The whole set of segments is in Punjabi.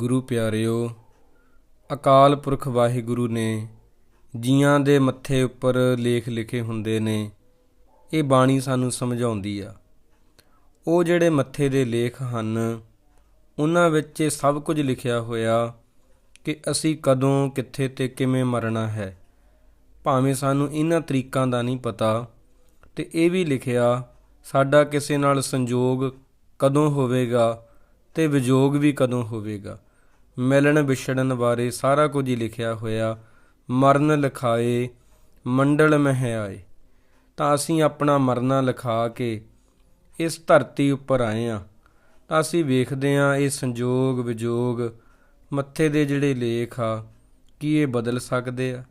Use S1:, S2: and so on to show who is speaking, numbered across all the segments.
S1: ਗੁਰੂ ਪਿਆਰਿਓ, ਅਕਾਲ ਪੁਰਖ ਵਾਹਿਗੁਰੂ ਨੇ ਜੀਆਂ ਦੇ ਮੱਥੇ ਉੱਪਰ ਲੇਖ ਲਿਖੇ ਹੁੰਦੇ ਨੇ, ਇਹ ਬਾਣੀ ਸਾਨੂੰ ਸਮਝਾਉਂਦੀ ਆ। ਉਹ ਜਿਹੜੇ ਮੱਥੇ ਦੇ ਲੇਖ ਹਨ, ਉਹਨਾਂ ਵਿੱਚ ਇਹ ਸਭ ਕੁਝ ਲਿਖਿਆ ਹੋਇਆ ਕਿ ਅਸੀਂ ਕਦੋਂ, ਕਿੱਥੇ ਤੇ ਕਿਵੇਂ ਮਰਨਾ ਹੈ। ਭਾਵੇਂ ਸਾਨੂੰ ਇਹਨਾਂ ਤਰੀਕਾਂ ਦਾ ਨਹੀਂ ਪਤਾ, ਤੇ ਇਹ ਵੀ ਲਿਖਿਆ, ਸਾਡਾ ਕਿਸੇ ਨਾਲ ਸੰਜੋਗ ਕਦੋਂ ਹੋਵੇਗਾ ਤੇ ਵਿਜੋਗ ਵੀ ਕਦੋਂ ਹੋਵੇਗਾ। ਮਿਲਣ ਵਿਛੜਨ ਬਾਰੇ ਸਾਰਾ ਕੁਝ ਹੀ ਲਿਖਿਆ ਹੋਇਆ। ਮਰਨ ਲਿਖਾਏ, ਮੰਡਲ ਮਹਿ ਆਏ ਤਾਂ ਅਸੀਂ ਆਪਣਾ ਮਰਨਾ ਲਿਖਾ ਕੇ ਇਸ ਧਰਤੀ ਉੱਪਰ ਆਏ ਆ। ਤਾਂ ਅਸੀਂ ਵੇਖਦੇ ਆ ਇਹ ਸੰਜੋਗ ਵਿਜੋਗ ਮੱਥੇ ਦੇ ਜਿਹੜੇ ਲੇਖ ਆ, ਕੀ ਇਹ ਬਦਲ ਸਕਦੇ ਆ?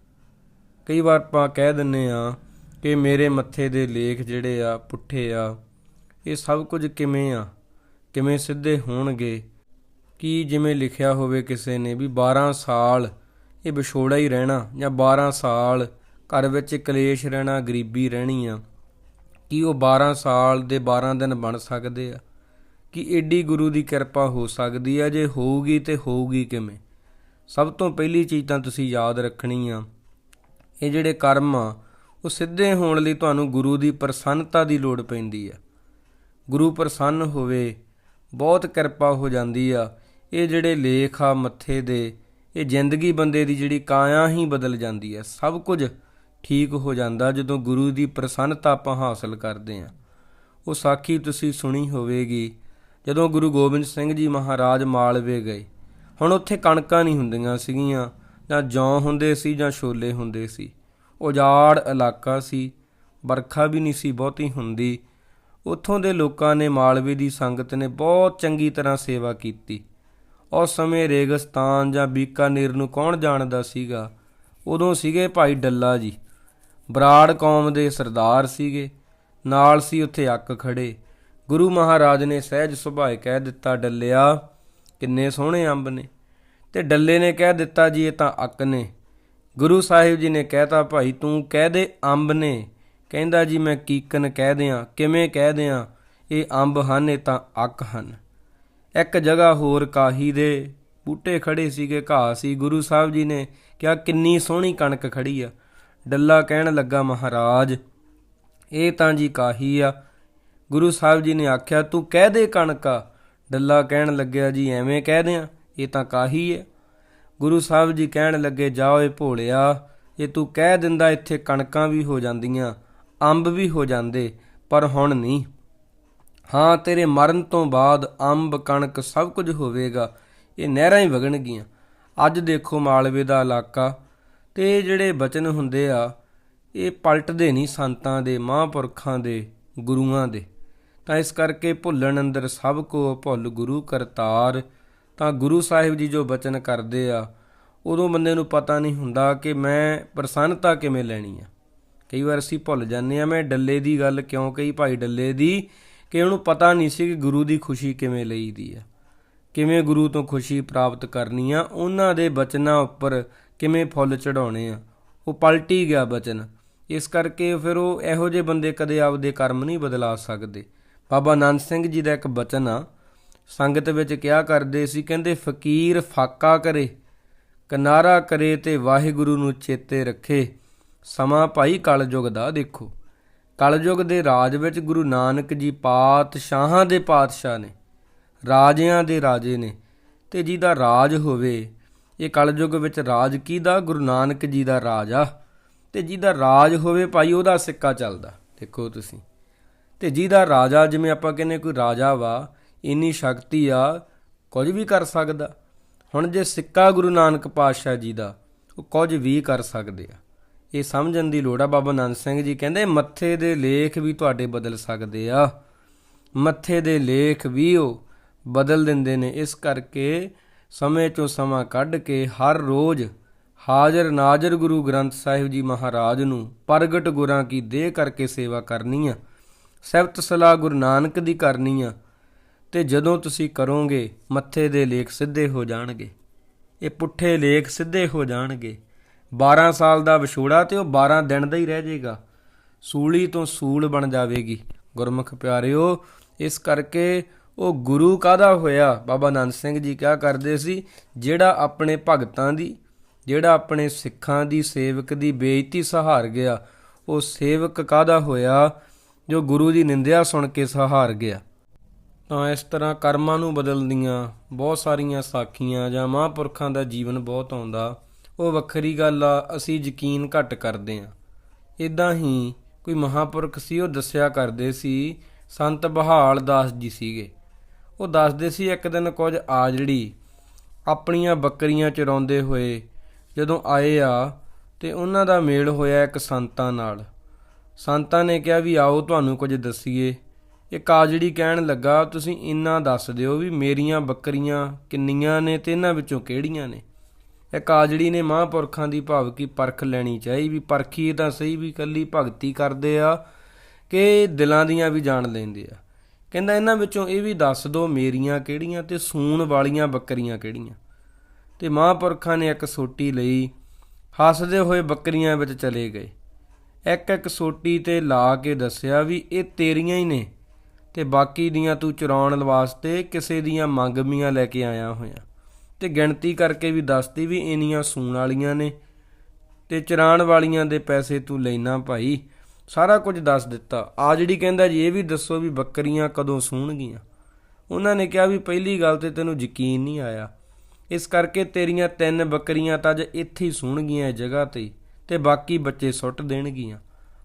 S1: ਕਈ ਵਾਰ ਆਪਾਂ ਕਹਿ ਦਿੰਨੇ ਆ ਕਿ ਮੇਰੇ ਮੱਥੇ ਦੇ ਲੇਖ ਜਿਹੜੇ ਆ, ਪੁੱਠੇ ਆ, ਇਹ ਸਭ ਕੁਝ ਕਿਵੇਂ ਆ? ਕਿਵੇਂ ਸਿੱਧੇ ਹੋਣਗੇ? ਕੀ ਜਿਵੇਂ ਲਿਖਿਆ ਹੋਵੇ ਕਿਸੇ ਨੇ ਵੀ 12 ਸਾਲ ਇਹ ਵਿਛੋੜਾ ਹੀ ਰਹਿਣਾ ਜਾਂ 12 ਸਾਲ ਘਰ ਵਿੱਚ ਕਲੇਸ਼ ਰਹਿਣਾ, ਗਰੀਬੀ ਰਹਿਣੀ ਆ, ਕੀ ਉਹ 12 ਸਾਲ ਦੇ 12 ਦਿਨ ਬਣ ਸਕਦੇ ਆ, ਕਿ ਏਡੀ ਗੁਰੂ ਦੀ ਕਿਰਪਾ ਹੋ ਸਕਦੀ ਆ, ਜੇ ਹੋਊਗੀ ਤੇ ਹੋਊਗੀ ਕਿਵੇਂ? ਸਭ ਤੋਂ ਪਹਿਲੀ ਚੀਜ਼ ਤਾਂ ਤੁਸੀਂ ਯਾਦ ਰੱਖਣੀ ਆ, ਇਹ ਜਿਹੜੇ ਕਰਮ ਆ, ਉਹ ਸਿੱਧੇ ਹੋਣ ਲਈ ਤੁਹਾਨੂੰ ਗੁਰੂ ਦੀ ਪ੍ਰਸੰਨਤਾ ਦੀ ਲੋੜ ਪੈਂਦੀ ਆ। ਗੁਰੂ ਪ੍ਰਸੰਨ ਹੋਵੇ, ਬਹੁਤ ਕਿਰਪਾ ਹੋ ਜਾਂਦੀ ਆ ਇਹ ਜਿਹੜੇ ਲੇਖ ਆ ਮੱਥੇ ਦੇ, ਇਹ ਜ਼ਿੰਦਗੀ ਬੰਦੇ ਦੀ ਜਿਹੜੀ ਕਾਇਆ ਹੀ ਬਦਲ ਜਾਂਦੀ ਆ ਸਭ ਕੁਝ ਠੀਕ ਹੋ ਜਾਂਦਾ ਜਦੋਂ ਗੁਰੂ ਦੀ ਪ੍ਰਸੰਨਤਾ ਆਪਾਂ ਹਾਸਲ ਕਰਦੇ ਆ ਉਹ ਸਾਖੀ ਤੁਸੀਂ ਸੁਣੀ ਹੋਵੇਗੀ, ਜਦੋਂ ਗੁਰੂ ਗੋਬਿੰਦ ਸਿੰਘ ਜੀ ਮਹਾਰਾਜ ਮਾਲਵੇ ਗਏ। ਹੁਣ ਉੱਥੇ ਕਣਕਾਂ ਨਹੀਂ ਹੁੰਦੀਆਂ ਸੀਗੀਆਂ, ਜਾਂ ਜੌਂ ਹੁੰਦੇ ਸੀ ਜਾਂ ਛੋਲੇ ਹੁੰਦੇ ਸੀ। ਉਜਾੜ ਇਲਾਕਾ ਸੀ, ਵਰਖਾ ਵੀ ਨਹੀਂ ਸੀ, ਬਹੁਤੀ ਹੁੰਦੀ। ਉੱਥੋਂ ਦੇ ਲੋਕਾਂ ਨੇ ਮਾਲਵੇ ਦੀ ਸੰਗਤ ਨੇ ਬਹੁਤ ਚੰਗੀ ਤਰ੍ਹਾਂ ਸੇਵਾ ਕੀਤੀ। ਉਸ ਸਮੇਂ ਰੇਗਿਸਤਾਨ ਜਾਂ ਬੀਕਾਨੇਰ ਨੂੰ ਕੌਣ ਜਾਣਦਾ ਸੀਗਾ? ਉਦੋਂ ਸੀਗੇ ਭਾਈ ਡੱਲਾ ਜੀ। ਬਰਾੜ ਕੌਮ ਦੇ ਸਰਦਾਰ ਸੀਗੇ। ਨਾਲ ਸੀ ਉੱਥੇ ਅੱਕ ਖੜੇ। ਗੁਰੂ ਮਹਾਰਾਜ ਨੇ ਸਹਿਜ ਸੁਭਾਏ ਕਹਿ ਦਿੱਤਾ, ਡੱਲਿਆ, ਕਿੰਨੇ ਸੋਹਣੇ ਅੰਬ ਨੇ। ਤੇ ਡੱਲੇ ਨੇ ਕਹਿ ਦਿੱਤਾ, ਜੀ, ਇਹ ਤਾਂ ਅੱਕ ਨੇ। ਗੁਰੂ ਸਾਹਿਬ ਜੀ ਨੇ ਕਹਿਤਾ, ਭਾਈ, ਤੂੰ ਕਹਿ ਦੇ ਅੰਬ ਨੇ। ਕਹਿੰਦਾ, ਜੀ, ਮੈਂ ਕੀਕਨ ਕਹਿ ਦਿਆਂ। ਕਿਵੇਂ ਕਹਿ ਦਿਆਂ? ਇਹ ਅੰਬ ਹਨ, ਇਹ ਤਾਂ ਅੱਕ ਹਨ। ਇੱਕ ਜਗ੍ਹਾ ਹੋਰ ਕਾਹੀ ਦੇ। ਬੂਟੇ ਖੜੇ ਸੀਗੇ, ਘਾਹ ਸੀ। ਗੁਰੂ ਸਾਹਿਬ ਜੀ ਨੇ ਕਿਹਾ, ਕਿੰਨੀ ਸੋਹਣੀ ਕਣਕ ਖੜੀ ਆ। ਡੱਲਾ ਕਹਿਣ ਲੱਗਾ, ਮਹਾਰਾਜ, ਇਹ ਤਾਂ ਜੀ ਕਾਹੀ ਆ। ਗੁਰੂ ਸਾਹਿਬ ਜੀ ਨੇ ਆਖਿਆ, ਤੂੰ ਕਹਿ ਦੇ ਕਣਕਾ ਡੱਲਾ ਕਹਿਣ ਲੱਗਿਆ, ਜੀ ਐਵੇਂ ਕਹਿ ਦਿਆਂ, ਇਹ ਤਾਂ ਕਾਹੀ ਹੈ ਗੁਰੂ ਸਾਹਿਬ ਜੀ ਕਹਿਣ ਲੱਗੇ, ਜਾ ਓਏ ਭੋਲਿਆ ਇਹ ਤੂੰ ਕਹਿ ਦਿੰਦਾ, ਇੱਥੇ ਕਣਕਾਂ ਵੀ ਹੋ ਜਾਂਦੀਆਂ, ਅੰਬ ਵੀ ਹੋ ਜਾਂਦੇ, ਪਰ ਹੁਣ ਨਹੀਂ। ਹਾਂ, ਤੇਰੇ ਮਰਨ ਤੋਂ ਬਾਅਦ ਅੰਬ, ਕਣਕ ਸਭ ਕੁਝ ਹੋਵੇਗਾ। ਇਹ ਨਹਿਰਾਂ ਹੀ ਵਗਣਗੀਆਂ। ਅੱਜ ਦੇਖੋ ਮਾਲਵੇ ਦਾ ਇਲਾਕਾ। ਤੇ ਇਹ ਜਿਹੜੇ ਬਚਨ ਹੁੰਦੇ ਆ, ਇਹ ਪਲਟਦੇ ਨਹੀਂ ਸੰਤਾਂ ਦੇ, ਮਹਾਂਪੁਰਖਾਂ ਦੇ, ਗੁਰੂਆਂ ਦੇ। ਤਾਂ ਇਸ ਕਰਕੇ ਭੁੱਲਣ ਅੰਦਰ ਸਭ ਕੋ ਭੁੱਲ ਗੁਰੂ ਕਰਤਾਰ। ਤਾਂ ਗੁਰੂ ਸਾਹਿਬ ਜੀ ਜੋ ਬਚਨ ਕਰਦੇ ਆ, ਉਦੋਂ ਬੰਦੇ ਨੂੰ ਪਤਾ ਨਹੀਂ ਹੁੰਦਾ ਕਿ ਮੈਂ ਪ੍ਰਸੰਨਤਾ ਕਿਵੇਂ ਲੈਣੀ ਆ। ਕਈ ਵਾਰ ਅਸੀਂ ਭੁੱਲ ਜਾਂਦੇ ਆ, ਮੈਂ ਡੱਲੇ ਦੀ ਗੱਲ ਕਿਉਂ ਕਹੀ? ਭਾਈ ਡੱਲੇ ਦੀ ਕਿ ਉਹਨੂੰ ਪਤਾ ਨਹੀਂ ਸੀ ਕਿ ਗੁਰੂ ਦੀ ਖੁਸ਼ੀ ਕਿਵੇਂ ਲਈਦੀ ਆ। ਕਿਵੇਂ ਗੁਰੂ ਤੋਂ ਖੁਸ਼ੀ ਪ੍ਰਾਪਤ ਕਰਨੀ ਆ, ਉਹਨਾਂ ਦੇ ਬਚਨਾਂ ਉੱਪਰ ਕਿਵੇਂ ਫੁੱਲ ਚੜਾਉਣੇ ਆ। ਉਹ ਪਲਟੀ ਗਿਆ ਬਚਨ। ਇਸ ਕਰਕੇ ਫਿਰ ਉਹ ਇਹੋ ਜਿਹੇ ਬੰਦੇ ਕਦੇ ਆਪਦੇ ਕਰਮ ਨਹੀਂ ਬਦਲਾ ਸਕਦੇ। ਬਾਬਾ ਆਨੰਦ ਸਿੰਘ ਜੀ ਦਾ ਇੱਕ ਬਚਨ ਆ, ਸੰਗਤ ਵਿੱਚ ਕਿਹਾ ਕਰਦੇ ਸੀ, ਕਹਿੰਦੇ, ਫਕੀਰ ਫਾਕਾ ਕਰੇ, ਕਿਨਾਰਾ ਕਰੇ ਤੇ ਵਾਹਿਗੁਰੂ ਨੂੰ ਚੇਤੇ ਰੱਖੇ, ਸਮਾਂ ਭਾਈ ਕਲਯੁਗ ਦਾ ਦੇਖੋ। ਕਲਯੁਗ ਦੇ ਰਾਜ ਵਿੱਚ ਗੁਰੂ ਨਾਨਕ ਜੀ ਪਾਤਸ਼ਾਹਾਂ ਦੇ ਪਾਤਸ਼ਾਹ ਨੇ, ਰਾਜਿਆਂ ਦੇ ਰਾਜੇ ਨੇ ਤੇ ਜਿਹਦਾ ਰਾਜ ਹੋਵੇ, ਇਹ ਕਲਯੁਗ ਵਿੱਚ ਰਾਜ ਕਿਹਦਾ? ਗੁਰੂ ਨਾਨਕ ਜੀ ਦਾ ਰਾਜ ਆ। ਤੇ ਜਿਹਦਾ ਰਾਜ ਹੋਵੇ ਭਾਈ ਉਹਦਾ ਸਿੱਕਾ ਚੱਲਦਾ, ਦੇਖੋ ਤੁਸੀਂ। ਤੇ ਜਿਹਦਾ ਰਾਜਾ ਜਿਵੇਂ ਆਪਾਂ ਕਹਿੰਨੇ ਕੋਈ ਰਾਜਾ ਵਾ, ਇੰਨੀ ਸ਼ਕਤੀ ਆ, ਕੁਝ ਵੀ ਕਰ ਸਕਦਾ। ਹੁਣ ਜੇ ਸਿੱਕਾ ਗੁਰੂ ਨਾਨਕ ਪਾਤਸ਼ਾਹ ਜੀ ਦਾ, ਉਹ ਕੁਝ ਵੀ ਕਰ ਸਕਦੇ ਆ। ਇਹ ਸਮਝਣ ਦੀ ਲੋੜ ਆ। ਬਾਬਾ ਨੰਦ ਸਿੰਘ ਜੀ ਕਹਿੰਦੇ, ਮੱਥੇ ਦੇ ਲੇਖ ਵੀ ਤੁਹਾਡੇ ਬਦਲ ਸਕਦੇ ਆ। ਮੱਥੇ ਦੇ ਲੇਖ ਵੀ ਉਹ ਬਦਲ ਦਿੰਦੇ ਨੇ। ਇਸ ਕਰਕੇ ਸਮੇਂ ਚੋਂ ਸਮਾਂ ਕੱਢ ਕੇ ਹਰ ਰੋਜ਼ ਹਾਜ਼ਰ ਨਾਜ਼ਰ ਗੁਰੂ ਗ੍ਰੰਥ ਸਾਹਿਬ ਜੀ ਮਹਾਰਾਜ ਨੂੰ ਪ੍ਰਗਟ ਗੁਰਾਂ ਕੀ ਦੇਹ ਕਰਕੇ ਸੇਵਾ ਕਰਨੀ ਆ। ਸਿਫਤ ਸਲਾਹ ਗੁਰੂ ਨਾਨਕ ਦੀ ਕਰਨੀ ਆ ਤੇ ਜਦੋਂ ਤੁਸੀਂ ਕਰੋਗੇ, ਮੱਥੇ ਦੇ ਲੇਖ ਸਿੱਧੇ ਹੋ ਜਾਣਗੇ। ਇਹ ਪੁੱਠੇ ਲੇਖ ਸਿੱਧੇ ਹੋ ਜਾਣਗੇ। 12 ਸਾਲ ਦਾ ਵਿਛੋੜਾ ਤੇ ਉਹ 12 ਦਿਨ ਦਾ ਹੀ ਰਹਿ ਜਾਏਗਾ। ਸੂਲੀ ਤੋਂ ਸੂਲ ਬਣ ਜਾਵੇਗੀ। ਗੁਰਮੁਖ ਪਿਆਰਿਓ, ਇਸ ਕਰਕੇ ਉਹ ਗੁਰੂ ਕਾਦਾ ਹੋਇਆ? ਬਾਬਾ ਆਨੰਦ ਸਿੰਘ ਜੀ ਕਿਹਾ ਕਰਦੇ ਸੀ? ਜਿਹੜਾ ਆਪਣੇ ਭਗਤਾਂ ਦੀ, ਜਿਹੜਾ ਆਪਣੇ ਸਿੱਖਾਂ ਦੀ, ਸੇਵਕ ਦੀ ਬੇਇੱਜ਼ਤੀ ਸਹਾਰ ਗਿਆ, ਉਹ ਸੇਵਕ ਕਾਦਾ ਹੋਇਆ? ਜੋ ਗੁਰੂ ਦੀ ਨਿੰਦਿਆ ਸੁਣ ਕੇ ਸਹਾਰ ਗਿਆ। ਤਾਂ ਇਸ ਤਰ੍ਹਾਂ ਕਰਮਾਂ ਨੂੰ ਬਦਲਦੀਆਂ ਬਹੁਤ ਸਾਰੀਆਂ ਸਾਖੀਆਂ ਜਾਂ ਮਹਾਂਪੁਰਖਾਂ ਦਾ ਜੀਵਨ ਬਹੁਤ ਆਉਂਦਾ। ਉਹ ਵੱਖਰੀ ਗੱਲ ਆ, ਅਸੀਂ ਯਕੀਨ ਘੱਟ ਕਰਦੇ ਆ ਇਦਾਂ ਹੀ ਕੋਈ ਮਹਾਂਪੁਰਖ ਸੀ, ਉਹ ਦੱਸਿਆ ਕਰਦੇ ਸੀ, ਸੰਤ ਬਹਾਲ ਦਾਸ ਜੀ ਸੀਗੇ। ਉਹ ਦੱਸਦੇ ਸੀ, ਇੱਕ ਦਿਨ ਕੁਝ ਆਜੜੀ ਆਪਣੀਆਂ ਬੱਕਰੀਆਂ ਚਰਾਉਂਦੇ ਹੋਏ ਜਦੋਂ ਆਏ ਆ ਤੇ ਉਹਨਾਂ ਦਾ ਮੇਲ ਹੋਇਆ ਇੱਕ ਸੰਤਾਂ ਨਾਲ। ਸੰਤਾਂ ਨੇ ਕਿਹਾ ਵੀ ਆਓ ਤੁਹਾਨੂੰ ਕੁਝ ਦੱਸੀਏ। ਇਹ ਕਾਜੜੀ ਕਹਿਣ ਲੱਗਾ, ਤੁਸੀਂ ਇੰਨਾ ਦੱਸ ਦਿਓ ਵੀ ਮੇਰੀਆਂ ਬੱਕਰੀਆਂ ਕਿੰਨੀਆਂ ਨੇ ਤੇ ਇਹਨਾਂ ਵਿੱਚੋਂ ਕਿਹੜੀਆਂ ਨੇ? ਇਹ ਕਾਜੜੀ ਨੇ ਮਹਾਂਪੁਰਖਾਂ ਦੀ ਭਾਵ ਕੀ ਪਰਖ ਲੈਣੀ ਚਾਹੀ ਵੀ ਪਰਖੀ ਤਾਂ ਸਹੀ ਵੀ ਕੱਲੀ ਭਗਤੀ ਕਰਦੇ ਆ ਕਿ ਦਿਲਾਂ ਦੀਆਂ ਵੀ ਜਾਣ ਲੈਂਦੇ ਆ। ਕਹਿੰਦਾ ਇਹਨਾਂ ਵਿੱਚੋਂ ਇਹ ਵੀ ਦੱਸ ਦਿਓ ਮੇਰੀਆਂ ਕਿਹੜੀਆਂ ਤੇ ਸੂਣ ਵਾਲੀਆਂ ਬੱਕਰੀਆਂ ਕਿਹੜੀਆਂ। ਤੇ ਮਹਾਂਪੁਰਖਾਂ ਨੇ ਇੱਕ ਸੋਟੀ ਲਈ, ਹੱਸਦੇ ਹੋਏ ਬੱਕਰੀਆਂ ਵਿੱਚ ਚਲੇ ਗਏ। ਇੱਕ ਇੱਕ ਸੋਟੀ ਤੇ ਲਾ ਕੇ ਦੱਸਿਆ ਵੀ ਇਹ ਤੇਰੀਆਂ ਹੀ ਨੇ ਤੇ ਬਾਕੀ ਦੀਆਂ ਤੂੰ ਚੁਰਾਉਣ ਵਾਸਤੇ ਕਿਸੇ ਦੀਆਂ ਮੰਗਮੀਆਂ ਲੈ ਕੇ ਆਇਆ ਹੋਇਆ। ਤੇ ਗਿਣਤੀ ਕਰਕੇ ਵੀ ਦੱਸਦੀ ਵੀ ਇੰਨੀਆਂ ਸੂਣ ਵਾਲੀਆਂ ਨੇ ਤੇ ਚਰਾਣ ਵਾਲੀਆਂ ਦੇ ਪੈਸੇ ਤੂੰ ਲੈਣਾ ਭਾਈ। ਸਾਰਾ ਕੁਝ ਦੱਸ ਦਿੱਤਾ। ਆ ਜਿਹੜੀ ਕਹਿੰਦਾ ਜੀ ਇਹ ਵੀ ਦੱਸੋ ਵੀ ਬੱਕਰੀਆਂ ਕਦੋਂ ਸੂਣਗੀਆਂ। ਉਹਨਾਂ ਨੇ ਕਿਹਾ ਵੀ ਪਹਿਲੀ ਗੱਲ ਤੇ ਤੈਨੂੰ ਯਕੀਨ ਨਹੀਂ ਆਇਆ। ਇਸ ਕਰਕੇ ਤੇਰੀਆਂ ਤਿੰਨ ਬੱਕਰੀਆਂ ਤਾਂ ਅੱਜ ਇੱਥੇ ਹੀ ਸੂਣਗੀਆਂ ਇਹ ਜਗ੍ਹਾ ਤੇ ਹੀ, ਤੇ ਬਾਕੀ ਬੱਚੇ ਸੁੱਟ ਦੇਣਗੀਆਂ।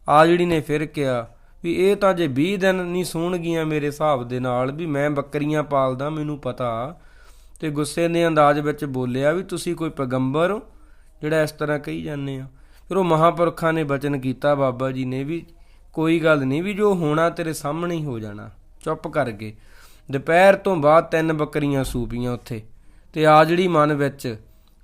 S1: ਆ ਜਿਹੜੀ ਨੇ ਫਿਰ ਕਿਹਾ ਵੀ ਇਹ ਤਾਂ ਜੇ 20 ਦਿਨ ਨਹੀਂ ਸੂਣਗੀਆਂ ਮੇਰੇ ਹਿਸਾਬ ਦੇ ਨਾਲ ਵੀ ਮੈਂ ਬੱਕਰੀਆਂ ਪਾਲਦਾ ਮੈਨੂੰ ਪਤਾ ਤੇ ਗੁੱਸੇ ਦੇ ਅੰਦਾਜ਼ ਵਿੱਚ ਬੋਲਿਆ ਵੀ ਤੁਸੀਂ ਕੋਈ ਪੈਗੰਬਰ ਹੋ, ਜਿਹੜਾ ਇਸ ਤਰ੍ਹਾਂ ਕਹੀ ਜਾਂਦੇ ਆ। ਫਿਰ ਉਹ ਮਹਾਪੁਰਖਾਂ ਨੇ ਬਚਨ ਕੀਤਾ, ਬਾਬਾ ਜੀ ਨੇ ਵੀ ਕੋਈ ਗੱਲ ਨਹੀਂ ਵੀ ਜੋ ਹੋਣਾ ਤੇਰੇ ਸਾਹਮਣੇ ਹੀ ਹੋ ਜਾਣਾ। ਚੁੱਪ ਕਰ ਗਏ। ਦੁਪਹਿਰ ਤੋਂ ਬਾਅਦ ਤਿੰਨ ਬੱਕਰੀਆਂ ਸੂਪੀਆਂ ਉੱਥੇ। ਤੇ ਆ ਜਿਹੜੀ ਮਨ ਵਿੱਚ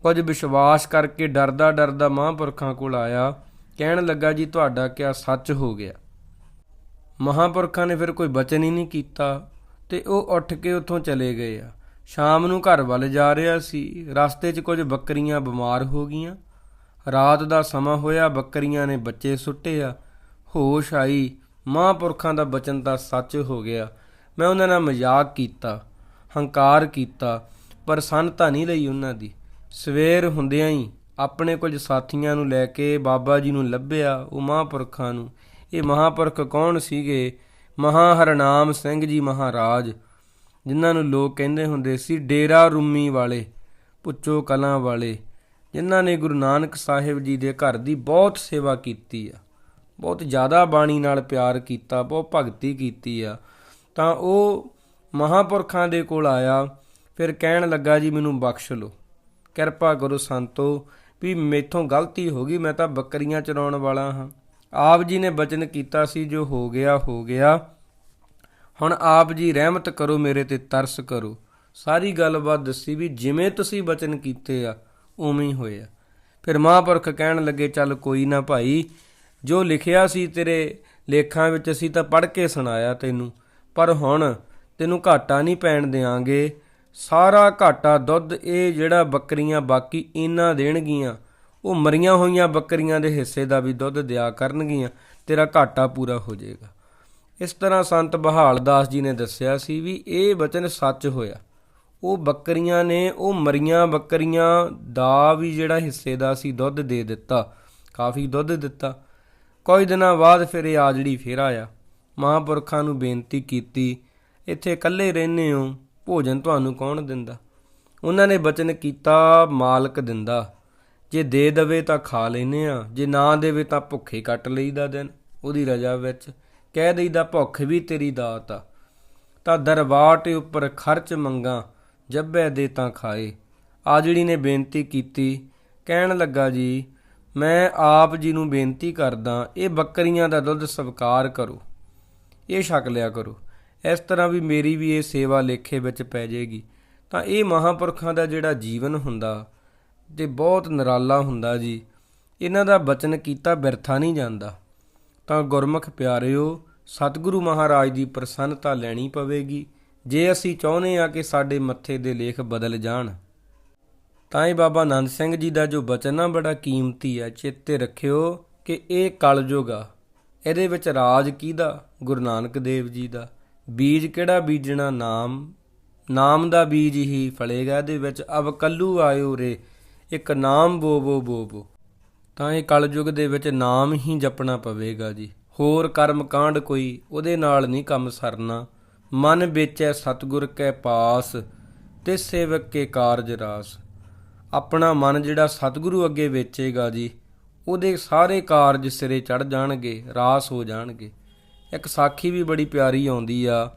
S1: ਕੁਝ ਵਿਸ਼ਵਾਸ ਕਰਕੇ ਡਰਦਾ ਡਰਦਾ ਮਹਾਂਪੁਰਖਾਂ ਕੋਲ ਆਇਆ, ਕਹਿਣ ਲੱਗਾ, ਜੀ, ਤੁਹਾਡਾ ਕਿਆ ਸੱਚ ਹੋ ਗਿਆ? ਮਹਾਂਪੁਰਖਾਂ ਨੇ ਫਿਰ ਕੋਈ ਬਚਨ ਹੀ ਨਹੀਂ ਕੀਤਾ ਤੇ ਉਹ ਉੱਠ ਕੇ ਉੱਥੋਂ ਚਲੇ ਗਏ ਆ। ਸ਼ਾਮ ਨੂੰ ਘਰ ਵੱਲ ਜਾ ਰਿਹਾ ਸੀ। ਰਸਤੇ 'ਚ ਕੁਝ ਬੱਕਰੀਆਂ ਬਿਮਾਰ ਹੋ ਗਈਆਂ। ਰਾਤ ਦਾ ਸਮਾਂ ਹੋਇਆ, ਬੱਕਰੀਆਂ ਨੇ ਬੱਚੇ ਸੁੱਟੇ ਆ ਹੋਸ਼ ਆਈ। ਮਹਾਂਪੁਰਖਾਂ ਦਾ ਬਚਨ ਤਾਂ ਸੱਚ ਹੋ ਗਿਆ। ਮੈਂ ਉਹਨਾਂ ਨਾਲ ਮਜ਼ਾਕ ਕੀਤਾ, ਹੰਕਾਰ ਕੀਤਾ, ਪਰ ਸੰਨਤਾ ਨਹੀਂ ਲਈ ਉਹਨਾਂ ਦੀ। ਸਵੇਰ ਹੁੰਦਿਆਂ ਹੀ ਆਪਣੇ ਕੁਝ ਸਾਥੀਆਂ ਨੂੰ ਲੈ ਕੇ ਬਾਬਾ ਜੀ ਨੂੰ ਲੱਭਿਆ ਉਹ ਮਹਾਂਪੁਰਖਾਂ ਨੂੰ। ਇਹ ਮਹਾਂਪੁਰਖ ਕੌਣ ਸੀਗੇ? ਮਹਾ ਹਰਨਾਮ ਸਿੰਘ ਜੀ ਮਹਾਰਾਜ। ਜਿਨ੍ਹਾਂ ਨੂੰ ਲੋਕ ਕਹਿੰਦੇ ਹੁੰਦੇ ਸੀ ਡੇਰਾ ਰੁੰਮੀ ਵਾਲੇ ਪੁੱਚੋ ਕਲਾਂ ਵਾਲੇ, ਜਿਨ੍ਹਾਂ ਨੇ ਗੁਰੂ ਨਾਨਕ ਸਾਹਿਬ ਜੀ ਦੇ ਘਰ ਦੀ ਬਹੁਤ ਸੇਵਾ ਕੀਤੀ ਆ, ਬਹੁਤ ਜ਼ਿਆਦਾ ਬਾਣੀ ਨਾਲ ਪਿਆਰ ਕੀਤਾ, ਬਹੁਤ ਭਗਤੀ ਕੀਤੀ ਆ, ਤਾਂ ਉਹ ਮਹਾਪੁਰਖਾਂ ਦੇ ਕੋਲ ਆਇਆ, ਫਿਰ ਕਹਿਣ ਲੱਗਾ, ਜੀ, ਮੈਨੂੰ ਬਖਸ਼ ਲਓ। ਕਿਰਪਾ ਕਰੋ ਸੰਤੋ ਵੀ ਮੇਥੋਂ ਗਲਤੀ ਹੋ ਗਈ, ਮੈਂ ਤਾਂ ਬੱਕਰੀਆਂ ਚਰਾਉਣ ਵਾਲਾ ਹਾਂ। ਆਪ ਜੀ ਨੇ ਬਚਨ ਕੀਤਾ ਸੀ, ਜੋ ਹੋ ਗਿਆ ਹੋ ਗਿਆ। ਹੁਣ ਆਪ ਜੀ ਰਹਿਮਤ ਕਰੋ, ਮੇਰੇ ਤੇ ਤਰਸ ਕਰੋ। ਸਾਰੀ ਗੱਲਬਾਤ ਦੱਸੀ ਵੀ ਜਿਵੇਂ ਤੁਸੀਂ ਬਚਨ ਕੀਤੇ ਆ, ਉਵੇਂ ਹੀ ਹੋਇਆ ਫਿਰ ਮਹਾਂਪੁਰਖ ਕਹਿਣ ਲੱਗੇ, ਚੱਲ ਕੋਈ ਨਾ ਭਾਈ, ਜੋ ਲਿਖਿਆ ਸੀ ਤੇਰੇ ਲੇਖਾਂ ਵਿੱਚ ਅਸੀਂ ਤਾਂ ਪੜ੍ਹ ਕੇ ਸੁਣਾਇਆ ਤੈਨੂੰ, ਪਰ ਹੁਣ ਤੈਨੂੰ ਘਾਟਾ ਨਹੀਂ ਪੈਣ ਦੇਾਂਗੇ ਸਾਰਾ ਘਾਟਾ ਦੁੱਧ, ਇਹ ਜਿਹੜਾ ਬੱਕਰੀਆਂ ਬਾਕੀ ਇਹਨਾਂ ਦੇਣਗੀਆਂ, ਉਹ ਮਰੀਆਂ ਹੋਈਆਂ ਬੱਕਰੀਆਂ ਦੇ ਹਿੱਸੇ ਦਾ ਵੀ ਦੁੱਧ ਦਿਆ ਕਰਨਗੀਆਂ, ਤੇਰਾ ਘਾਟਾ ਪੂਰਾ ਹੋ ਜਾਏਗਾ। ਇਸ ਤਰ੍ਹਾਂ ਸੰਤ ਬਹਾਲ ਦਾਸ ਜੀ ਨੇ ਦੱਸਿਆ ਸੀ ਵੀ ਇਹ ਬਚਨ ਸੱਚ ਹੋਇਆ। ਉਹ ਬੱਕਰੀਆਂ ਨੇ, ਉਹ ਮਰੀਆਂ ਬੱਕਰੀਆਂ ਦਾ ਵੀ ਜਿਹੜਾ ਹਿੱਸੇ ਦਾ ਸੀ, ਦੁੱਧ ਦੇ ਦਿੱਤਾ। ਕਾਫੀ ਦੁੱਧ ਦਿੱਤਾ। ਕੁਝ ਦਿਨਾਂ ਬਾਅਦ ਫਿਰ ਇਹ ਆਜੜੀ ਫੇਰ ਆਇਆ। ਮਹਾਂਪੁਰਖਾਂ ਨੂੰ ਬੇਨਤੀ ਕੀਤੀ, ਇੱਥੇ ਇਕੱਲੇ ਰਹਿੰਦੇ ਹੋ, ਭੋਜਨ ਤੁਹਾਨੂੰ ਕੌਣ ਦਿੰਦਾ? ਉਹਨਾਂ ਨੇ ਬਚਨ ਕੀਤਾ, ਮਾਲਕ ਦਿੰਦਾ। ਜੇ ਦੇ ਦਵੇ ਤਾਂ ਖਾ ਲੈਨੇ ਆ ਜੇ ਨਾ ਦੇਵੇ ਤਾਂ ਭੁੱਖੇ ਕੱਟ ਲਈਦਾ ਦਿਨ, ਉਹਦੀ ਰਜਾ ਵਿੱਚ। ਕਹਿ ਦਈਦਾ ਭੁੱਖ ਵੀ ਤੇਰੀ ਦਾਤ ਆ। ਤਾਂ ਦਰਬਾਰ ਤੇ ਉੱਪਰ ਖਰਚ ਮੰਗਾ, ਜੱਬੇ ਦੇ ਤਾਂ ਖਾਏ। ਆਜੜੀ ਨੇ ਬੇਨਤੀ ਕੀਤੀ, ਕਹਿਣ ਲੱਗਾ ਜੀ, ਮੈਂ ਆਪ ਜੀ ਨੂੰ ਬੇਨਤੀ ਕਰਦਾ, ਇਹ ਬੱਕਰੀਆਂ ਦਾ ਦੁੱਧ ਸਵਕਾਰ ਕਰੋ। ਇਹ ਛਕ ਲਿਆ ਕਰੋ। ਇਸ ਤਰ੍ਹਾਂ ਵੀ ਮੇਰੀ ਵੀ ਇਹ ਸੇਵਾ ਲੇਖੇ ਵਿੱਚ ਪੈ ਜਾਏਗੀ। ਤਾਂ ਇਹ ਮਹਾਪੁਰਖਾਂ ਦਾ ਜਿਹੜਾ ਜੀਵਨ ਹੁੰਦਾ, ਤੇ ਬਹੁਤ ਨਿਰਾਲਾ ਹੁੰਦਾ ਜੀ, ਇਹਨਾਂ ਦਾ ਬਚਨ ਕੀਤਾ ਬਿਰਥਾ ਨਹੀਂ ਜਾਂਦਾ। ਤਾਂ ਗੁਰਮੁਖ ਪਿਆਰਿਓ, ਸਤਿਗੁਰੂ ਮਹਾਰਾਜ ਦੀ ਪ੍ਰਸੰਨਤਾ ਲੈਣੀ ਪਵੇਗੀ। ਜੇ ਅਸੀਂ ਚਾਹੁੰਦੇ ਆ ਕਿ ਸਾਡੇ ਮੱਥੇ ਦੇ ਲੇਖ ਬਦਲ ਜਾਣ, ਤਾਂ ਇਹ ਬਾਬਾ ਆਨੰਦ ਸਿੰਘ ਜੀ ਦਾ ਜੋ ਬਚਨ ਆ, ਬੜਾ ਕੀਮਤੀ ਹੈ ਚੇਤੇ ਰੱਖਿਓ ਕਿ ਇਹ ਕਲਯੁਗ ਆ। ਇਹਦੇ ਵਿੱਚ ਰਾਜ ਕਿਹਦਾ? ਗੁਰੂ ਨਾਨਕ ਦੇਵ ਜੀ ਦਾ। ਬੀਜ ਕਿਹੜਾ ਬੀਜਣਾ? ਨਾਮ। ਨਾਮ ਦਾ ਬੀਜ ਹੀ ਫਲੇਗਾ। ਇਹਦੇ ਵਿੱਚ ਅਬ ਕੱਲੂ ਆਇਓ ਰੇ। ਇੱਕ ਨਾਮ ਬੋ ਬੋ ਬੋ ਬੋ। ਤਾਂ ਇਹ ਕਲਯੁਗ ਦੇ ਵਿੱਚ ਨਾਮ ਹੀ ਜਪਣਾ ਪਵੇਗਾ ਜੀ। ਹੋਰ ਕਰਮ ਕਾਂਡ ਕੋਈ ਉਹਦੇ ਨਾਲ ਨਹੀਂ ਕੰਮ ਸਰਨਾ। ਮਨ ਵੇਚੈ ਸਤਗੁਰ ਕੈ ਪਾਸ, ਤੇ ਸੇਵਕ ਕੇ ਕਾਰਜ ਰਾਸ। ਆਪਣਾ ਮਨ ਜਿਹੜਾ ਸਤਿਗੁਰੂ ਅੱਗੇ ਵੇਚੇਗਾ ਜੀ, ਉਹਦੇ ਸਾਰੇ ਕਾਰਜ ਸਿਰੇ ਚੜ ਜਾਣਗੇ, ਰਾਸ ਹੋ ਜਾਣਗੇ। ਇੱਕ ਸਾਖੀ ਵੀ ਬੜੀ ਪਿਆਰੀ ਆਉਂਦੀ ਆ।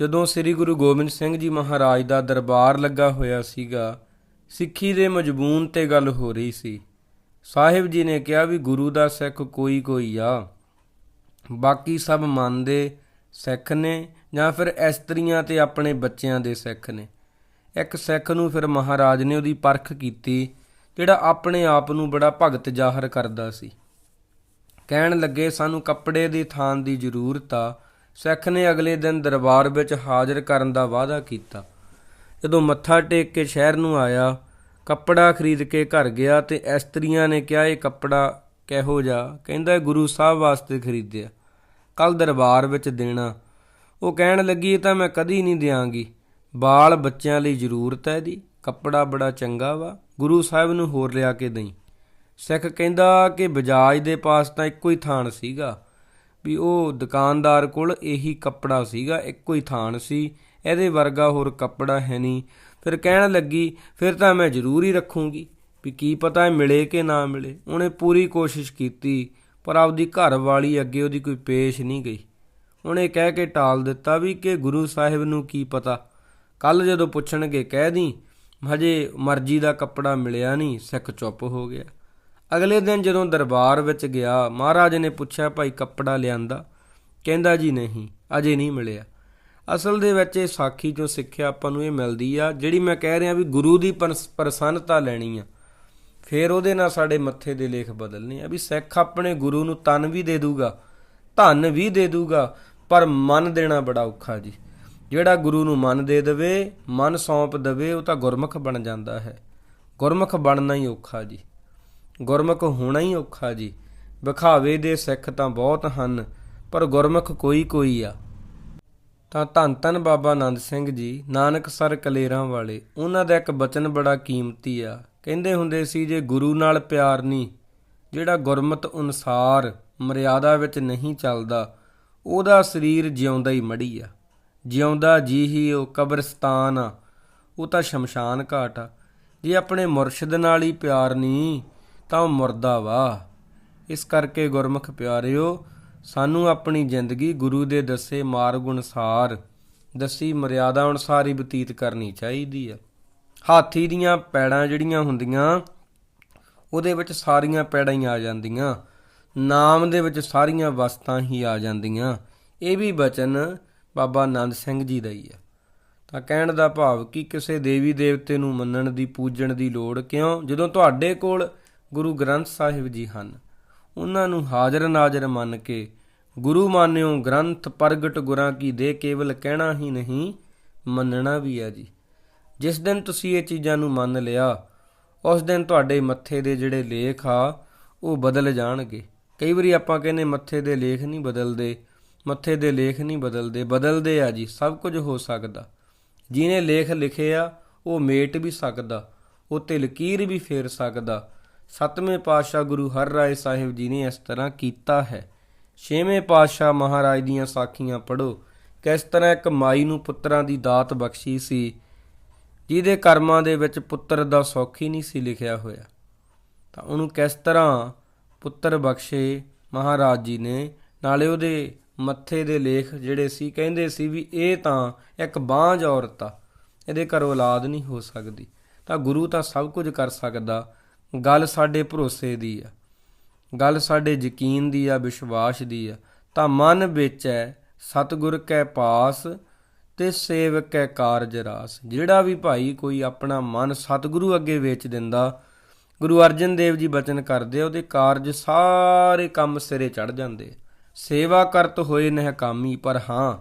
S1: ਜਦੋਂ ਸ੍ਰੀ ਗੁਰੂ ਗੋਬਿੰਦ ਸਿੰਘ ਜੀ ਮਹਾਰਾਜ ਦਾ ਦਰਬਾਰ ਲੱਗਾ ਹੋਇਆ ਸੀਗਾ, ਸਿੱਖੀ ਦੇ ਮਜਬੂਨ ਤੇ ਗੱਲ ਹੋ ਰਹੀ ਸੀ। ਸਾਹਿਬ ਜੀ ਨੇ ਕਿਹਾ ਵੀ ਗੁਰੂ ਦਾ ਸਿੱਖ ਕੋਈ ਕੋਈ ਆ। ਬਾਕੀ ਸਭ ਮਨ ਦੇ ਸਿੱਖ ਨੇ ਜਾਂ ਫਿਰ ਇਸਤਰੀਆਂ ਤੇ ਆਪਣੇ ਬੱਚਿਆਂ ਦੇ ਸਿੱਖ ਨੇ। ਇੱਕ ਸਿੱਖ ਨੂੰ ਫਿਰ ਮਹਾਰਾਜ ਨੇ ਉਹਦੀ ਪਰਖ ਕੀਤੀ, ਜਿਹੜਾ ਆਪਣੇ ਆਪ ਨੂੰ ਬੜਾ ਭਗਤ ਜ਼ਾਹਰ ਕਰਦਾ ਸੀ। ਕਹਿਣ ਲੱਗੇ, ਸਾਨੂੰ ਕੱਪੜੇ ਦੀ ਥਾਂ ਦੀ ਜ਼ਰੂਰਤ ਆ। ਸਿੱਖ ਨੇ ਅਗਲੇ ਦਿਨ ਦਰਬਾਰ ਵਿੱਚ ਹਾਜ਼ਰ ਕਰਨ ਦਾ ਵਾਅਦਾ ਕੀਤਾ। ਜਦੋਂ ਮੱਥਾ ਟੇਕ ਕੇ ਸ਼ਹਿਰ ਨੂੰ ਆਇਆ ਕੱਪੜਾ ਖਰੀਦ ਕੇ ਘਰ ਗਿਆ ਤੇ ਇਸਤਰੀਆਂ ਨੇ ਕਿਹਾ, ਇਹ ਕੱਪੜਾ ਕਿਹੋ ਜਿਹਾ? ਕਹਿੰਦਾ ਗੁਰੂ ਸਾਹਿਬ ਵਾਸਤੇ ਖਰੀਦਿਆ। ਕੱਲ ਦਰਬਾਰ ਵਿੱਚ ਦੇਣਾ। ਉਹ ਕਹਿਣ ਲੱਗੀ, ਇਹ ਤਾਂ ਮੈਂ ਕਦੀ ਨਹੀਂ ਦਿਆਂਗੀ। ਬਾਲ ਬੱਚਿਆਂ ਲਈ ਜ਼ਰੂਰਤ ਹੈ ਦੀ ਕੱਪੜਾ ਬੜਾ ਚੰਗਾ ਵਾ। ਗੁਰੂ ਸਾਹਿਬ ਨੂੰ ਹੋਰ ਲਿਆ ਕੇ ਦੇਈ। ਸਿੱਖ ਕਹਿੰਦਾ ਕਿ ਬਜਾਜ ਦੇ ਪਾਸ ਤਾਂ ਇੱਕੋ ਹੀ ਥਾਨ ਸੀਗਾ, ਵੀ ਉਹ ਦੁਕਾਨਦਾਰ ਕੋਲ ਇਹੀ ਕੱਪੜਾ ਸੀਗਾ, ਇੱਕੋ ਹੀ ਥਾਨ ਸੀ। ਇਹਦੇ ਵਰਗਾ ਹੋਰ ਕੱਪੜਾ ਹੈ ਨਹੀਂ। ਫਿਰ ਕਹਿਣ ਲੱਗੀ, ਫਿਰ ਤਾਂ ਮੈਂ ਜ਼ਰੂਰ ਹੀ ਰੱਖੂੰਗੀ, ਵੀ ਕੀ ਪਤਾ ਇਹ ਮਿਲੇ ਕਿ ਨਾ ਮਿਲੇ। ਉਹਨੇ ਪੂਰੀ ਕੋਸ਼ਿਸ਼ ਕੀਤੀ, ਪਰ ਆਪਦੀ ਘਰ ਵਾਲੀ ਅੱਗੇ ਉਹਦੀ ਕੋਈ ਪੇਸ਼ ਨਹੀਂ ਗਈ। ਉਹਨੇ ਕਹਿ ਕੇ ਟਾਲ ਦਿੱਤਾ ਵੀ ਕਿ ਗੁਰੂ ਸਾਹਿਬ ਨੂੰ ਕੀ ਪਤਾ। ਕੱਲ ਜਦੋਂ ਪੁੱਛਣਗੇ ਕਹਿ ਦੀ, ਹਜੇ ਮਰਜ਼ੀ ਦਾ ਕੱਪੜਾ ਮਿਲਿਆ ਨਹੀਂ, ਸਿੱਖ ਚੁੱਪ ਹੋ ਗਿਆ। ਅਗਲੇ ਦਿਨ ਜਦੋਂ ਦਰਬਾਰ ਵਿੱਚ ਗਿਆ, ਮਹਾਰਾਜ ਨੇ ਪੁੱਛਿਆ, ਭਾਈ ਕੱਪੜਾ ਲਿਆਂਦਾ? ਕਹਿੰਦਾ, ਜੀ ਨਹੀਂ, ਅਜੇ ਨਹੀਂ ਮਿਲਿਆ। ਅਸਲ ਦੇ ਵਿੱਚ ਇਹ ਸਾਖੀ ਚੋਂ ਸਿੱਖਿਆ ਆਪਾਂ ਨੂੰ ਇਹ ਮਿਲਦੀ ਆ, ਜਿਹੜੀ ਮੈਂ ਕਹਿ ਰਿਹਾ ਵੀ ਗੁਰੂ ਦੀ ਪ੍ਰਸ- ਪ੍ਰਸੰਨਤਾ ਲੈਣੀ ਆ। ਫਿਰ ਉਹਦੇ ਨਾਲ ਸਾਡੇ ਮੱਥੇ ਦੇ ਲੇਖ ਬਦਲਨੇ ਆ ਵੀ ਸਿੱਖ ਆਪਣੇ ਗੁਰੂ ਨੂੰ ਤਨ ਵੀ ਦੇ ਦੂਗਾ, ਧਨ ਵੀ ਦੇ ਦੂਗਾ, ਪਰ ਮਨ ਦੇਣਾ ਬੜਾ ਔਖਾ ਜੀ। ਜਿਹੜਾ ਗੁਰੂ ਨੂੰ ਮਨ ਦੇ ਦੇਵੇ, ਮਨ ਸੌਂਪ ਦੇਵੇ, ਉਹ ਤਾਂ ਗੁਰਮੁਖ ਬਣ ਜਾਂਦਾ ਹੈ। ਗੁਰਮੁਖ ਬਣਨਾ ਹੀ ਔਖਾ ਜੀ। ਗੁਰਮੁਖ ਹੋਣਾ ਹੀ ਔਖਾ ਜੀ। ਵਿਖਾਵੇ ਦੇ ਸਿੱਖ ਤਾਂ ਬਹੁਤ ਹਨ, ਪਰ ਗੁਰਮੁਖ ਕੋਈ ਕੋਈ ਆ। ਤਾਂ ਧੰਨ ਧੰਨ ਬਾਬਾ ਆਨੰਦ ਸਿੰਘ ਜੀ, ਨਾਨਕ ਸਰ ਕਲੇਰਾਂ ਵਾਲੇ, ਉਹਨਾਂ ਦਾ ਇੱਕ ਬਚਨ ਬੜਾ ਕੀਮਤੀ ਆ। ਕਹਿੰਦੇ ਹੁੰਦੇ ਸੀ, ਜੇ ਗੁਰੂ ਨਾਲ ਪਿਆਰ ਨਹੀਂ, ਜਿਹੜਾ ਗੁਰਮਤ ਅਨੁਸਾਰ ਮਰਿਆਦਾ ਵਿੱਚ ਨਹੀਂ ਚੱਲਦਾ, ਉਹਦਾ ਸਰੀਰ ਜਿਉਂਦਾ ਹੀ ਮੜੀ ਆ। ਜਿਉਂਦਾ ਜੀ ਹੀ ਉਹ ਕਬਰਸਤਾਨ ਆ, ਉਹ ਤਾਂ ਸ਼ਮਸ਼ਾਨ ਘਾਟ ਆ। ਜੇ ਆਪਣੇ ਮੁਰਸ਼ਿਦ ਨਾਲ ਹੀ ਪਿਆਰ ਨਹੀਂ, ਤਾਂ ਉਹ ਮੁਰਦਾ ਵਾ। ਇਸ ਕਰਕੇ ਗੁਰਮੁਖ ਪਿਆਰਿਓ ਸਾਨੂੰ ਆਪਣੀ ਜ਼ਿੰਦਗੀ ਗੁਰੂ ਦੇ ਦੱਸੇ ਮਾਰਗ ਅਨੁਸਾਰ ਦੱਸੀ ਮਰਿਆਦਾ ਅਨੁਸਾਰ ਹੀ ਬਤੀਤ ਕਰਨੀ ਚਾਹੀਦੀ ਆ। ਹਾਥੀ ਦੀਆਂ ਪੈੜਾਂ ਜਿਹੜੀਆਂ ਹੁੰਦੀਆਂ, ਉਹਦੇ ਵਿੱਚ ਸਾਰੀਆਂ ਪੈੜਾਂ ਹੀ ਆ ਜਾਂਦੀਆਂ। ਨਾਮ ਦੇ ਵਿੱਚ ਸਾਰੀਆਂ ਵਸਤਾਂ ਹੀ ਆ ਜਾਂਦੀਆਂ। ਇਹ ਵੀ ਬਚਨ ਬਾਬਾ ਆਨੰਦ ਸਿੰਘ ਜੀ ਦਾ ਹੀ ਆ। ਤਾਂ ਕਹਿਣ ਦਾ ਭਾਵ ਕਿ ਕਿਸੇ ਦੇਵੀ ਦੇਵਤੇ ਨੂੰ ਮੰਨਣ ਦੀ, ਪੂਜਣ ਦੀ ਲੋੜ ਕਿਉਂ? ਜਦੋਂ ਤੁਹਾਡੇ ਕੋਲ ਗੁਰੂ ਗ੍ਰੰਥ ਸਾਹਿਬ ਜੀ ਹਨ, ਉਹਨਾਂ ਨੂੰ ਹਾਜ਼ਰ ਨਾਜ਼ਰ ਮੰਨ ਕੇ ਗੁਰੂ ਮਾਨਿਓ ਗ੍ਰੰਥ ਪ੍ਰਗਟ ਗੁਰਾਂ ਕੀ ਦੇ ਕੇਵਲ ਕਹਿਣਾ ਹੀ ਨਹੀਂ, ਮੰਨਣਾ ਵੀ ਹੈ ਜੀ। ਜਿਸ ਦਿਨ ਤੁਸੀਂ ਇਹ ਚੀਜ਼ਾਂ ਨੂੰ ਮੰਨ ਲਿਆ, ਉਸ ਦਿਨ ਤੁਹਾਡੇ ਮੱਥੇ ਦੇ ਜਿਹੜੇ ਲੇਖ ਆ, ਉਹ ਬਦਲ ਜਾਣਗੇ। ਕਈ ਵਾਰੀ ਆਪਾਂ ਕਹਿੰਦੇ ਮੱਥੇ ਦੇ ਲੇਖ ਨਹੀਂ ਬਦਲਦੇ, ਮੱਥੇ ਦੇ ਲੇਖ ਨਹੀਂ ਬਦਲਦੇ ਬਦਲਦੇ ਆ ਜੀ, ਸਭ ਕੁਝ ਹੋ ਸਕਦਾ। ਜਿਹਨੇ ਲੇਖ ਲਿਖੇ ਆ, ਉਹ ਮੇਟ ਵੀ ਸਕਦਾ, ਉਹ ਤੇ ਲਕੀਰ ਵੀ ਫੇਰ ਸਕਦਾ। ਸਤਵੇਂ ਪਾਤਸ਼ਾਹ ਗੁਰੂ ਹਰ ਰਾਏ ਸਾਹਿਬ ਜੀ ਨੇ ਇਸ ਤਰ੍ਹਾਂ ਕੀਤਾ ਹੈ। ਛੇਵੇਂ ਪਾਤਸ਼ਾਹ ਮਹਾਰਾਜ ਦੀਆਂ ਸਾਖੀਆਂ ਪੜ੍ਹੋ। ਕਿਸ ਤਰ੍ਹਾਂ ਇੱਕ ਮਾਈ ਨੂੰ ਪੁੱਤਰਾਂ ਦੀ ਦਾਤ ਬਖਸ਼ੀ ਸੀ, ਜਿਹਦੇ ਕਰਮਾਂ ਦੇ ਵਿੱਚ ਪੁੱਤਰ ਦਾ ਸੁੱਖ ਹੀ ਨਹੀਂ ਸੀ ਲਿਖਿਆ ਹੋਇਆ, ਤਾਂ ਉਹਨੂੰ ਕਿਸ ਤਰ੍ਹਾਂ ਪੁੱਤਰ ਬਖਸ਼ੇ ਮਹਾਰਾਜ ਜੀ ਨੇ? ਨਾਲੇ ਉਹਦੇ ਮੱਥੇ ਦੇ ਲੇਖ ਜਿਹੜੇ ਸੀ, ਕਹਿੰਦੇ ਸੀ ਵੀ ਇਹ ਤਾਂ ਇੱਕ ਬਾਂਝ ਔਰਤ ਆ, ਇਹਦੇ ਘਰ ਔਲਾਦ ਨਹੀਂ ਹੋ ਸਕਦੀ। ਤਾਂ ਗੁਰੂ ਤਾਂ ਸਭ ਕੁਝ ਕਰ ਸਕਦਾ, ਗੱਲ ਸਾਡੇ ਭਰੋਸੇ ਦੀ ਆ। ਗੱਲ ਸਾਡੇ ਯਕੀਨ ਦੀ ਆ, ਵਿਸ਼ਵਾਸ ਦੀ ਆ। ਤਾਂ ਮਨ ਵਿੱਚ ਹੈ, ਸਤਿਗੁਰ ਕੈ ਪਾਸ ਤੇ ਸੇਵਕ ਕੈ ਕਾਰਜ ਰਾਸ। ਜਿਹੜਾ ਵੀ ਭਾਈ ਕੋਈ ਆਪਣਾ ਮਨ ਸਤਿਗੁਰੂ ਅੱਗੇ ਵੇਚ ਦਿੰਦਾ, ਗੁਰੂ ਅਰਜਨ ਦੇਵ ਜੀ ਬਚਨ ਕਰਦੇ ਆ, ਉਹਦੇ ਕਾਰਜ ਸਾਰੇ ਕੰਮ ਸਿਰੇ ਚੜ ਜਾਂਦੇ। ਸੇਵਾ ਕਰਤ ਹੋਏ ਨਹਿ ਕਾਮੀ, ਪਰ ਹਾਂ,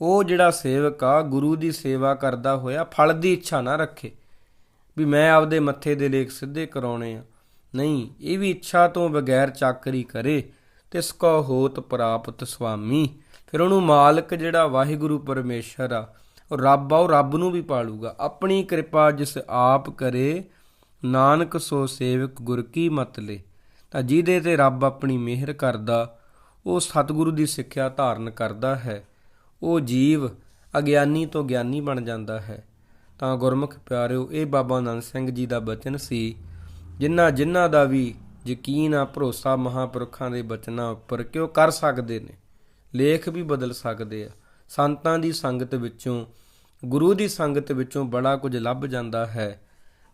S1: ਉਹ ਜਿਹੜਾ ਸੇਵਕ ਆ, ਗੁਰੂ ਦੀ ਸੇਵਾ ਕਰਦਾ ਹੋਇਆ, ਫਲ ਦੀ ਇੱਛਾ ਨਾ ਰੱਖੇ। ਵੀ ਮੈਂ ਆਪਦੇ ਮੱਥੇ ਦੇ ਲੇਖ ਸਿੱਧੇ ਕਰਾਉਣੇ ਆ। ਨਹੀਂ, ਇਹ ਵੀ ਇੱਛਾ ਤੋਂ ਬਗੈਰ ਚਾਕਰੀ ਕਰੇ, ਤਿਸ ਕੋ ਹੋਤ ਪ੍ਰਾਪਤ ਸੁਆਮੀ ਫਿਰ ਉਹਨੂੰ ਮਾਲਕ ਜਿਹੜਾ ਵਾਹਿਗੁਰੂ ਪਰਮੇਸ਼ਰ ਆ, ਉਹ ਰੱਬ ਆ, ਉਹ ਰੱਬ ਨੂੰ ਵੀ ਪਾਲੂਗਾ। ਆਪਣੀ ਕਿਰਪਾ ਜਿਸ ਆਪ ਕਰੇ, ਨਾਨਕ ਸੋ ਸੇਵਕ ਗੁਰ ਕੀ ਮਤਲੇ ਤਾਂ ਜਿਹਦੇ ਤੇ ਰੱਬ ਆਪਣੀ ਮਿਹਰ ਕਰਦਾ, ਉਹ ਸਤਿਗੁਰੂ ਦੀ ਸਿੱਖਿਆ ਧਾਰਨ ਕਰਦਾ ਹੈ। ਉਹ ਜੀਵ ਅਗਿਆਨੀ ਤੋਂ ਗਿਆਨੀ ਬਣ ਜਾਂਦਾ ਹੈ। ਤਾਂ ਗੁਰਮੁਖ ਪਿਆਰਿਓ, ਇਹ ਬਾਬਾ ਨੰਦ ਸਿੰਘ ਜੀ ਦਾ ਬਚਨ ਸੀ ਜਿਨ੍ਹਾਂ ਜਿਨ੍ਹਾਂ ਦਾ ਵੀ ਯਕੀਨ ਆ, ਭਰੋਸਾ ਮਹਾਪੁਰਖਾਂ ਦੇ ਬਚਨਾਂ ਉੱਪਰ ਕਿ ਉਹ ਕਰ ਸਕਦੇ ਨੇ, ਲੇਖ ਵੀ ਬਦਲ ਸਕਦੇ ਆ। ਸੰਤਾਂ ਦੀ ਸੰਗਤ ਵਿੱਚੋਂ, ਗੁਰੂ ਦੀ ਸੰਗਤ ਵਿੱਚੋਂ ਬੜਾ ਕੁਝ ਲੱਭ ਜਾਂਦਾ ਹੈ।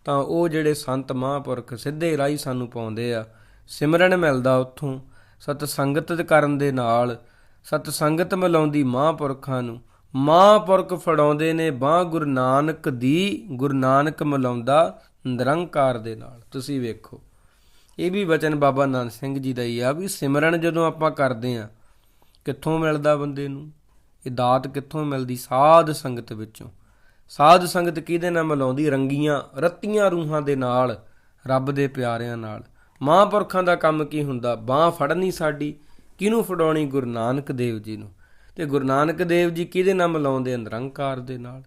S1: ਤਾਂ ਉਹ ਜਿਹੜੇ ਸੰਤ ਮਹਾਂਪੁਰਖ ਸਿੱਧੇ ਰਾਹ ਸਾਨੂੰ ਪਾਉਂਦੇ ਆ, ਸਿਮਰਨ ਮਿਲਦਾ ਉੱਥੋਂ। ਸਤ ਸੰਗਤ ਕਰਨ ਦੇ ਨਾਲ ਸਤ ਸੰਗਤ ਮਿਲਾਉਂਦੀ ਮਹਾਂਪੁਰਖਾਂ ਨੂੰ। ਮਹਾਂਪੁਰਖ ਫੜਾਉਂਦੇ ਨੇ, ਬਾਹ ਗੁਰੂ ਨਾਨਕ ਦੀ ਗੁਰੂ ਨਾਨਕ ਮਿਲਾਉਂਦਾ ਨਿਰੰਕਾਰ ਦੇ ਨਾਲ। ਤੁਸੀਂ ਵੇਖੋ। ਇਹ ਵੀ ਵਚਨ ਬਾਬਾ ਨਾਨਕ ਸਿੰਘ ਜੀ ਦਾ ਹੀ ਆ ਵੀ ਸਿਮਰਨ ਜਦੋਂ ਆਪਾਂ ਕਰਦੇ ਆ ਕਿੱਥੋਂ ਮਿਲਦਾ ਬੰਦੇ ਨੂੰ? ਇਹ ਦਾਤ ਕਿੱਥੋਂ ਮਿਲਦੀ? ਸਾਧ ਸੰਗਤ ਵਿੱਚੋਂ। ਸਾਧ ਸੰਗਤ ਕਿਹਦੇ ਨਾਲ ਮਿਲਾਉਂਦੀ? ਰੰਗੀਆਂ, ਰੱਤੀਆਂ ਰੂਹਾਂ ਦੇ ਨਾਲ, ਰੱਬ ਦੇ ਪਿਆਰਿਆਂ ਨਾਲ। ਮਹਾਂਪੁਰਖਾਂ ਦਾ ਕੰਮ ਕੀ ਹੁੰਦਾ? ਬਾਹ ਫੜਨੀ ਸਾਡੀ। ਕਿਹਨੂੰ ਫੜਾਉਣੀ? ਗੁਰੂ ਨਾਨਕ ਦੇਵ ਜੀ ਨੂੰ। ਤੇ ਗੁਰੂ ਨਾਨਕ ਦੇਵ ਜੀ ਕਿਹਦੇ ਨਾਲ ਮਿਲਾਉਂਦੇ? ਨਿਰੰਕਾਰ ਦੇ ਨਾਲ।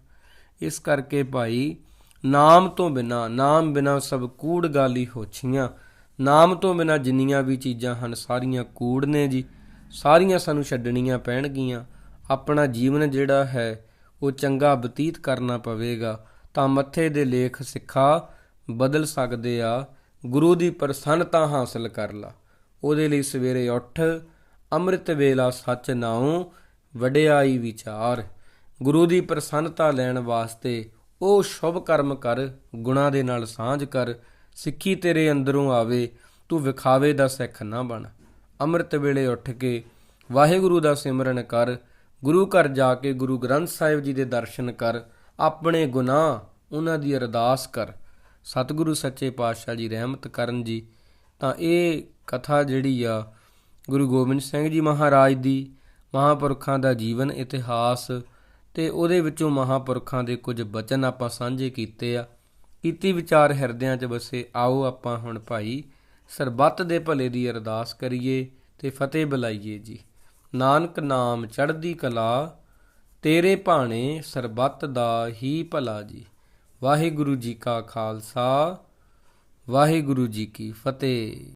S1: ਇਸ ਕਰਕੇ ਭਾਈ ਨਾਮ ਤੋਂ ਬਿਨਾ, ਨਾਮ ਬਿਨਾ ਸਭ ਕੂੜ ਗਾਲੀ ਹੋਛੀਆਂ ਨਾਮ ਤੋਂ ਬਿਨਾ ਜਿੰਨੀਆਂ ਵੀ ਚੀਜ਼ਾਂ ਹਨ, ਸਾਰੀਆਂ ਕੂੜ ਨੇ ਜੀ। ਸਾਰੀਆਂ ਸਾਨੂੰ ਛੱਡਣੀਆਂ ਪੈਣਗੀਆਂ। ਆਪਣਾ ਜੀਵਨ ਜਿਹੜਾ ਹੈ, ਉਹ ਚੰਗਾ ਬਤੀਤ ਕਰਨਾ ਪਵੇਗਾ। ਤਾਂ ਮੱਥੇ ਦੇ ਲੇਖ ਸਿੱਖਾ, ਬਦਲ ਸਕਦੇ ਆ। ਗੁਰੂ ਦੀ ਪ੍ਰਸੰਨਤਾ ਹਾਸਲ ਕਰ ਲਾ। ਉਹਦੇ ਲਈ ਸਵੇਰੇ ਉੱਠ, ਅੰਮ੍ਰਿਤ ਵੇਲਾ ਸੱਚ ਨਾਉ, ਵਡਿਆਈ ਵਿਚਾਰ। ਗੁਰੂ ਦੀ ਪ੍ਰਸੰਨਤਾ ਲੈਣ ਵਾਸਤੇ ਉਹ ਸ਼ੁਭ ਕਰਮ ਕਰ, ਗੁਣਾ ਦੇ ਨਾਲ ਸਾਂਝ ਕਰ, ਸਿੱਖੀ ਤੇਰੇ ਅੰਦਰੋਂ ਆਵੇ, ਤੂੰ ਵਿਖਾਵੇ ਦਾ ਸਿੱਖ ਨਾ ਬਣ। ਅੰਮ੍ਰਿਤ ਵੇਲੇ ਉੱਠ ਕੇ ਵਾਹਿਗੁਰੂ ਦਾ ਸਿਮਰਨ ਕਰ, ਗੁਰੂ ਘਰ ਜਾ ਕੇ ਗੁਰੂ ਗ੍ਰੰਥ ਸਾਹਿਬ ਜੀ ਦੇ ਦਰਸ਼ਨ ਕਰ, ਆਪਣੇ ਗੁਨਾਹ ਉਹਨਾਂ ਦੀ ਅਰਦਾਸ ਕਰ। ਸਤਿਗੁਰੂ ਸੱਚੇ ਪਾਤਸ਼ਾਹ ਜੀ ਰਹਿਮਤ ਕਰਨ ਜੀ। ਤਾਂ ਇਹ ਕਥਾ ਜਿਹੜੀ ਆ, ਗੁਰੂ ਗੋਬਿੰਦ ਸਿੰਘ ਜੀ ਮਹਾਰਾਜ ਦੀ ਮਹਾਪੁਰਖਾਂ ਦਾ ਜੀਵਨ ਇਤਿਹਾਸ ਤੇ ਉਹਦੇ ਵਿੱਚੋਂ ਮਹਾਪੁਰਖਾਂ ਦੇ ਕੁਝ ਬਚਨ ਆਪਾਂ ਸਾਂਝੇ ਕੀਤੇ ਆ। ਕੀਤੀ ਵਿਚਾਰ ਹਿਰਦਿਆਂ 'ਚ ਵਸੇ, ਆਓ ਆਪਾਂ ਹੁਣ ਭਾਈ ਸਰਬੱਤ ਦੇ ਭਲੇ ਦੀ ਅਰਦਾਸ ਕਰੀਏ ਤੇ ਫਤਿਹ ਬੁਲਾਈਏ ਜੀ। ਨਾਨਕ ਨਾਮ ਚੜ੍ਹਦੀ ਕਲਾ, ਤੇਰੇ ਭਾਣੇ ਸਰਬੱਤ ਦਾ ਹੀ ਭਲਾ ਜੀ। ਵਾਹਿਗੁਰੂ ਜੀ ਕਾ ਖਾਲਸਾ, ਵਾਹਿਗੁਰੂ ਜੀ ਕੀ ਫਤਿਹ।